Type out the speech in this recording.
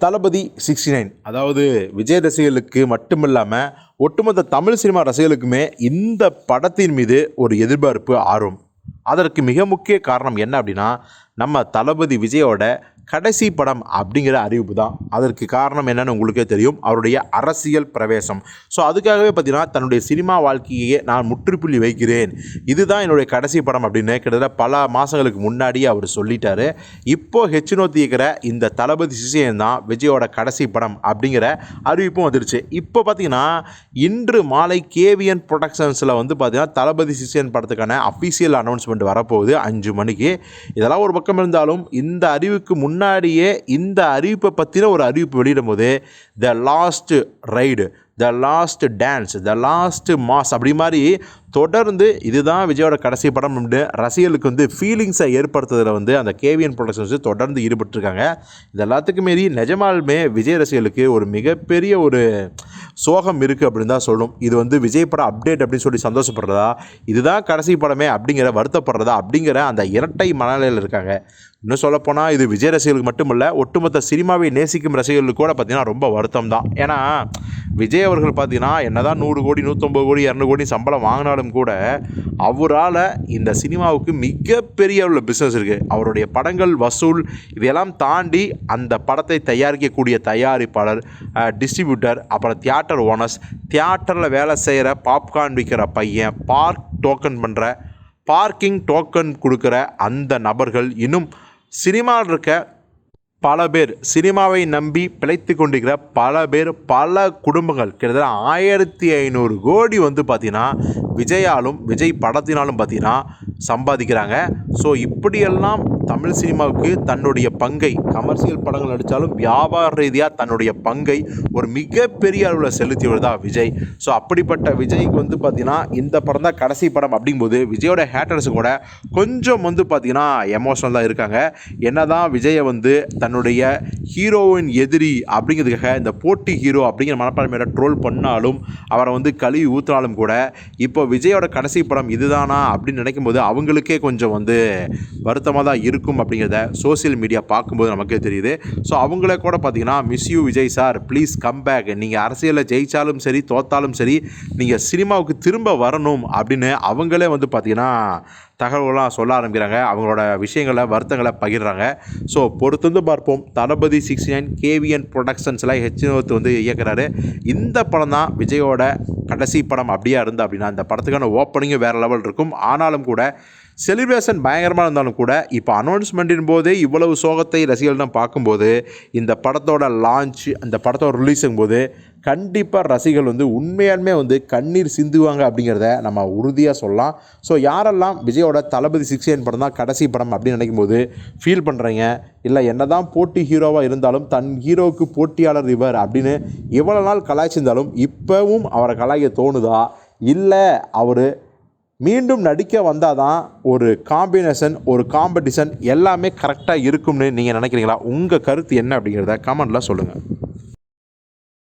தளபதி sixty nine அதாவது விஜய் ரசிகர்களுக்கு மட்டுமில்லாமல் ஒட்டுமொத்த தமிழ் சினிமா ரசிகர்களுக்குமே இந்த படத்தின் மீது ஒரு எதிர்பார்ப்பு ஆர்வம். அதற்கு மிக முக்கிய காரணம் என்ன அப்படின்னா நம்ம தளபதி விஜயோட கடைசி படம் அப்படிங்கிற அறிவிப்பு தான். அதற்கு காரணம் என்னன்னு உங்களுக்கே தெரியும். அவருடைய அரசியல் பிரவேசம். ஸோ அதுக்காகவே பார்த்தீங்கன்னா தன்னுடைய சினிமா வாழ்க்கையே நான் முற்றுப்புள்ளி வைக்கிறேன். இதுதான் என்னுடைய கடைசி படம் அப்படின்னு கிட்டத்தட்ட பல மாதங்களுக்கு முன்னாடியே அவர் சொல்லிட்டாரு. இப்போ ஹெச் இருக்கிற இந்த தளபதி சிசியன் தான் விஜயோட கடைசி படம் அப்படிங்கிற அறிவிப்பும் வந்துடுச்சு இப்போ பார்த்தீங்கன்னா இன்று மாலை கேவிஎன் ப்ரொடக்ஷன்ஸில் வந்து பார்த்தீங்கன்னா தளபதி சிசியன் படத்துக்கான அஃபீஷியல் அனௌன்ஸ்மெண்ட் வரப்போகுது. அஞ்சு மணிக்கு. இதெல்லாம் ஒரு பக்கம் இருந்தாலும் இந்த அறிவுக்கு முன்னாடியே இந்த அறிவிப்பை பற்றின ஒரு அறிவிப்பு வெளியிடும் போது the last ride the last dance the last mass அப்படி மாதிரி தொடர்ந்து இதுதான் விஜயோட கடைசி படம் அப்படின்னு ரசிகர்களுக்கு வந்து ஃபீலிங்ஸை ஏற்படுத்துறதுல வந்து அந்த கேவிஎன் ப்ரொடக்ஷன்ஸ் தொடர்ந்து ஈடுபட்டிருக்காங்க. இது எல்லாத்துக்கும் மீறி நிஜமாலுமே விஜய் ரசிகர்களுக்கு ஒரு மிகப்பெரிய ஒரு சோகம் இருக்குது அப்படின்னு தான் சொல்லணும். இது வந்து விஜய் படம் அப்டேட் அப்படின்னு சொல்லி சந்தோஷப்படுறதா இதுதான் கடைசி படமே அப்படிங்கிற வருத்தப்படுறதா அப்படிங்கிற அந்த இரட்டை மனநிலையில் இருக்காங்க. இன்னும் சொல்லப்போனால் இது விஜய் ரசிகர்களுக்கு மட்டுமல்ல ஒட்டுமொத்த சினிமாவை நேசிக்கும் ரசிகர்களுக்கு கூட பார்த்தீங்கன்னா ரொம்ப வருத்தம் தான் ஏன்னா விஜய் அவர்கள் பார்த்தீங்கன்னா என்னதான் நூறு கோடி நூற்றம்பது கோடி இரநூறு கோடி சம்பளம் வாங்கினாலும் கூட அவரால் இந்த சினிமாவுக்கு மிகப்பெரிய உள்ள பிஸ்னஸ் இருக்குது அவருடைய படங்கள் வசூல் இதையெல்லாம் தாண்டி அந்த படத்தை தயாரிக்கக்கூடிய தயாரிப்பாளர் டிஸ்ட்ரிபியூட்டர் அப்புறம் தியேட்டர் ஓனர்ஸ் தியேட்டரில் வேலை செய்கிற பாப்கார்ன் விற்கிற பையன் பார்க் டோக்கன் பண்ணுற பார்க்கிங் டோக்கன் கொடுக்குற அந்த நபர்கள் இன்னும் சினிமாவில் இருக்க பல பேர் சினிமாவை நம்பி பிழைத்து கொண்டிருக்கிற பல பேர் பல குடும்பங்கள் கிட்டத்தட்ட ஆயிரத்தி ஐநூறு கோடி வந்து பார்த்திங்கன்னா விஜயாலும் விஜய் படத்தினாலும் பார்த்தீங்கன்னா சம்பாதிக்கிறாங்க. ஸோ இப்படியெல்லாம் தமிழ் சினிமாவுக்கு தன்னுடைய பங்கை கமர்ஷியல் படங்கள் நடித்தாலும் வியாபார ரீதியாக தன்னுடைய பங்கை ஒரு மிகப்பெரிய அளவில் செலுத்தியவர் தான் விஜய். ஸோ அப்படிப்பட்ட விஜய்க்கு வந்து பார்த்திங்கன்னா இந்த படம் தான் கடைசி படம் அப்படிங்கும்போது விஜயோட ஹேட்டர்ஸ் கூட கொஞ்சம் வந்து பார்த்திங்கன்னா எமோஷனல் தான் இருக்காங்க. என்ன தான் விஜயை வந்து தன்னுடைய ஹீரோவின் எதிரி அப்படிங்கிறதுக்காக இந்த போட்டி ஹீரோ அப்படிங்கிற மனப்பான்மையோட ட்ரோல் பண்ணாலும் அவரை வந்து கழுவி ஊற்றினாலும் கூட இப்போ விஜயோட கடைசி படம் இதுதானா அப்படின்னு நினைக்கும் போது அவங்களுக்கே கொஞ்சம் வந்து வருத்தமாக தான் இருக்கும் இருக்கும் அப்படிங்கிறத சோஷியல் மீடியா பார்க்கும்போது நமக்கே தெரியுது. ஸோ அவங்களே கூட பார்த்தீங்கன்னா miss you Vijay sir please come back நீங்கள் அரசியலில் ஜெயித்தாலும் சரி தோத்தாலும் சரி நீங்கள் சினிமாவுக்கு திரும்ப வரணும் அப்படின்னு அவங்களே வந்து பார்த்தீங்கன்னா தகவல்கள்லாம் சொல்ல ஆரம்பிக்கிறாங்க. அவங்களோட விஷயங்களை வருத்தங்களை பகிர்றாங்க. ஸோ பொறுத்திருந்து பார்ப்போம். தளபதி சிக்ஸ்டி நைன் கேவிஎன் ப்ரொடக்ஷன்ஸில் ஹெச்னோத்து வந்து இயக்குறாரு. இந்த படம் தான் விஜயோட கடைசி படம் அப்படியே இருந்தா அப்படின்னா இந்த படத்துக்கான ஓப்பனிங்கும் வேறு லெவல் இருக்கும். ஆனாலும் கூட செலிப்ரேஷன் பயங்கரமாக இருந்தாலும் கூட இப்போ அனௌன்ஸ்மெண்ட்டின் போதே இவ்வளவு சோகத்தை ரசிகர்களிடம் பார்க்கும்போது இந்த படத்தோட லான்ச் அந்த படத்தோட ரிலீஸும் போது கண்டிப்பாக ரசிகர்கள் வந்து உண்மையாலுமே வந்து கண்ணீர் சிந்துவாங்க அப்படிங்கிறத நம்ம உறுதியாக சொல்லலாம். ஸோ யாரெல்லாம் விஜயோட தளபதி சிக்ஸ்டின் படம் தான் கடைசி படம் அப்படின்னு நினைக்கும் போது ஃபீல் பண்ணுறீங்க இல்லை என்ன தான் போட்டி ஹீரோவாக இருந்தாலும் தன் ஹீரோவுக்கு போட்டியாளர் இவர் அப்படின்னு எவ்வளோ நாள் கலாய்ச்சிருந்தாலும் இப்போவும் அவரை கலாய்க்க தோணுதா? இல்லை அவர் மீண்டும் நடிக்க வந்தால் தான் ஒரு காம்பினேஷன் ஒரு காம்படிஷன் எல்லாமே கரெக்டாக இருக்கும்னு நீங்கள் நினைக்கிறீங்களா? உங்கள் கருத்து என்ன அப்படிங்கிறத கமெண்டில் சொல்லுங்கள்